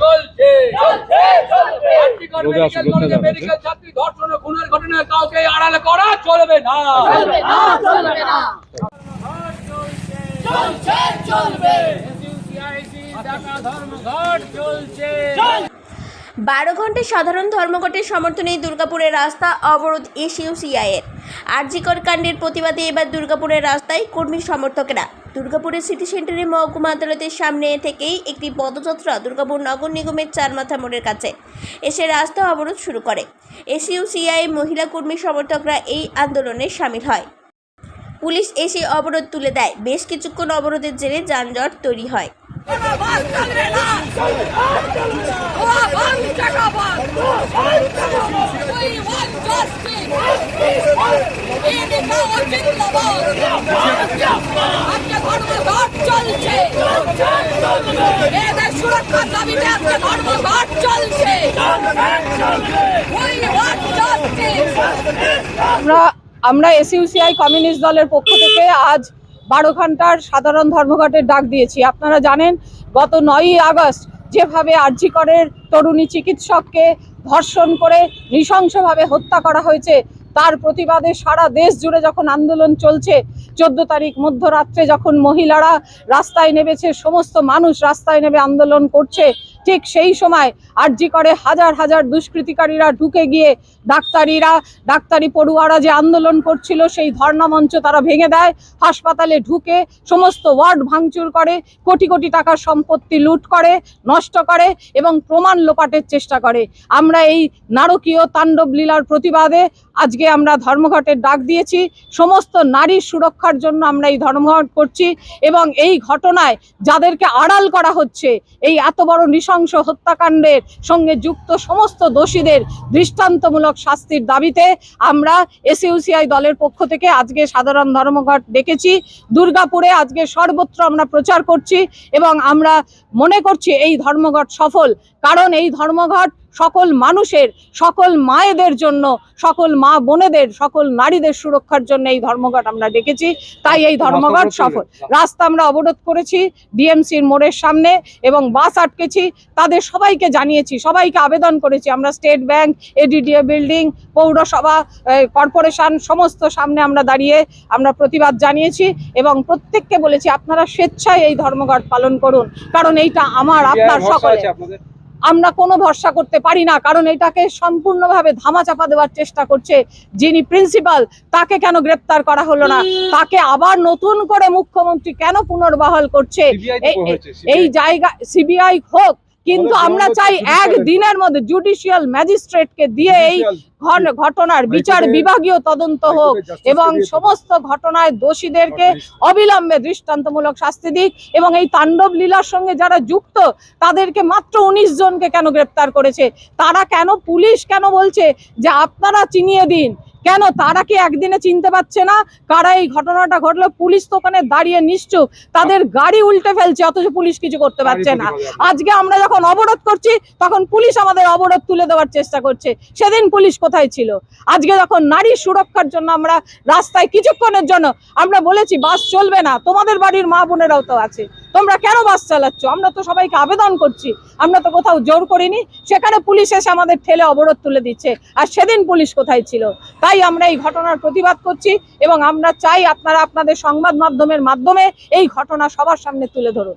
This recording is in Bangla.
চলছে। চলছে চলছে। রোজা আসুন, রোজা যাবে। মেডিকেল ছাত্রী ধর্ষণ ও খুনের ঘটনায় কাউকে আড়ালে করা চলবে না। চলবে না চলবে না। চলছে চলবে। ধর্মঘট চলছে। বারো ঘণ্টা সাধারণ ধর্মঘটের সমর্থনে দুর্গাপুরের রাস্তা অবরোধ এসইউসিআইয়ের আরজিকর কাণ্ডের প্রতিবাদে এবার দুর্গাপুরের রাস্তায় কর্মী সমর্থকেরা দুর্গাপুরের সিটি সেন্টারে মহকুমা আদালতের সামনে থেকেই একটি পদযাত্রা দুর্গাপুর নগর নিগমের চারমাথা মোড়ের কাছে এসে রাস্তা অবরোধ শুরু করে এসইউসিআই মহিলা কর্মী সমর্থকরা এই আন্দোলনে সামিল হয় পুলিশ এসে অবরোধ তুলে দেয় বেশ কিছুক্ষণ অবরোধের জেরে যানজট তৈরি হয় আমরা এসইউসিআই কমিউনিস্ট দলের পক্ষ থেকে আজ বারো ঘণ্টার সাধারণ ধর্মঘটের ডাক দিয়েছি। আপনারা জানেন, গত নয়ই আগস্ট যেভাবে আরজিকরের তরুণী চিকিৎসককে ধর্ষণ করে নৃশংসভাবে হত্যা করা হয়েছে তার প্রতিবাদে সারা দেশ জুড়ে যখন আন্দোলন চলছে, চোদ্দ তারিখ মধ্যরাত্রে যখন মহিলারা রাস্তায় নেমেছে, সমস্ত মানুষ রাস্তায় নেমে আন্দোলন করছে ঠিক সেই সময় আরজি করে হাজার হাজার দুষ্কৃতিকারীরা ঢুকে গিয়ে ডাক্তারিরা, ডাক্তারি পড়ুয়ারা যে আন্দোলন করছিল, সেই ধর্ণা মঞ্চ তারা ভেঙে দেয়, হাসপাতালে ঢুকে সমস্ত ওয়ার্ড ভাঙচুর করে, কোটি কোটি টাকার সম্পত্তি লুট করে, নষ্ট করে এবং প্রমাণ লোপাটের চেষ্টা করে। আমরা এই নারকীয় তাণ্ডব লীলার প্রতিবাদে আজকে আমরা ধর্মঘটের ডাক দিয়েছি। সমস্ত নারীর সুরক্ষার জন্য আমরা এই ধর্মঘট করছি এবং এই ঘটনায় যাদেরকে আড়াল করা হচ্ছে, এই এত বড় নৃশংস হত্যাকাণ্ডের সঙ্গে যুক্ত সমস্ত দোষীদের দৃষ্টান্তমূলক শাস্তির দাবিতে আমরা এসইউসিআই দলের পক্ষ থেকে আজকে সাধারণ ধর্মঘট ডেকেছি। দুর্গাপুরে আজকে সর্বত্র আমরা প্রচার করছি এবং আমরা মনে করছি এই ধর্মঘট সফল। কারণ এই ধর্মঘট সকল মানুষের সকল মায়েদের জন্য সকল মা বোনেদের সকল নারীদের সুরক্ষার জন্য এই ধর্মঘট আমরা ডেকেছি। তাই এই ধর্মঘট সফল। রাস্তা আমরা অবরোধ করেছি ডিএমসির মোড়ের সামনে এবং বাস আটকেছি। তাদের সবাইকে জানিয়েছি সবাইকে আবেদন করেছি। আমরা স্টেট ব্যাংক এডিডিএ বিল্ডিং পৌরসভা কর্পোরেশন সমস্ত সামনে আমরা দাঁড়িয়ে আমরা প্রতিবাদ জানিয়েছি এবং প্রত্যেককে বলেছি আপনারা স্বেচ্ছায় এই ধর্মঘট পালন করুন। কারণ এইটা আমার আপনার সকলে আমরা কোনো ভরসা করতে পারি না কারণ এটাকে সম্পূর্ণভাবে ধামাচাপা দেওয়ার চেষ্টা করছে যিনি প্রিন্সিপাল তাকে কেন গ্রেপ্তার করা হলো না? তাকে আবার নতুন করে মুখ্যমন্ত্রী কেন পুনর্বহাল করছে? এই- এই জায়গা সিবিআই হোক কিন্তু আমরা চাই এক দিনের মধ্যে জুডিশিয়াল ম্যাজিস্ট্রেটকে দিয়ে এই ঘটনার বিচার বিভাগীয় তদন্ত হোক এবং সমস্ত ঘটনায় দোষীদেরকে অবিলম্বে দৃষ্টান্তমূলক শাস্তি দিক এবং এই তাণ্ডব লীলার সঙ্গে যারা যুক্ত তাদেরকে মাত্র উনিশ জনকে কেন গ্রেপ্তার করেছে? তারা কেন পুলিশ কেন বলছে যে আপনারা চিনিয়ে দিন? কেন? তারা কি একদিনে চিনতে পারছে না কারা এই ঘটনাটা ঘটলো? পুলিশ তো ওখানে দাঁড়িয়ে নিশ্চুপ। তাদের গাড়ি উল্টে ফেলছে অথচ পুলিশ কিছু করতে পারছে না। আজকে আমরা যখন অবরোধ করছি তখন পুলিশ আমাদের অবরোধ তুলে দেওয়ার চেষ্টা করছে। সেদিন পুলিশ কোথায় ছিল? আজকে যখন নারীর সুরক্ষার জন্য আমরা রাস্তায় কিছুক্ষণের জন্য আমরা বলেছি বাস চলবে না। তোমাদের বাড়ির মা বোনেরাও তো আছে। তোমরা কেন বাস চালাচ্ছ? আমরা তো সবাইকে আবেদন করছি। আমরা তো কোথাও জোর করিনি। সেখানে পুলিশ এসে আমাদের ঠেলে অবরোধ তুলে দিচ্ছে। আর সেদিন পুলিশ কোথায় ছিল? তাই আমরা এই ঘটনার প্রতিবাদ করছি এবং আমরা চাই আপনারা আপনাদের সংবাদ মাধ্যমের মাধ্যমে এই ঘটনা সবার সামনে তুলে ধরুন।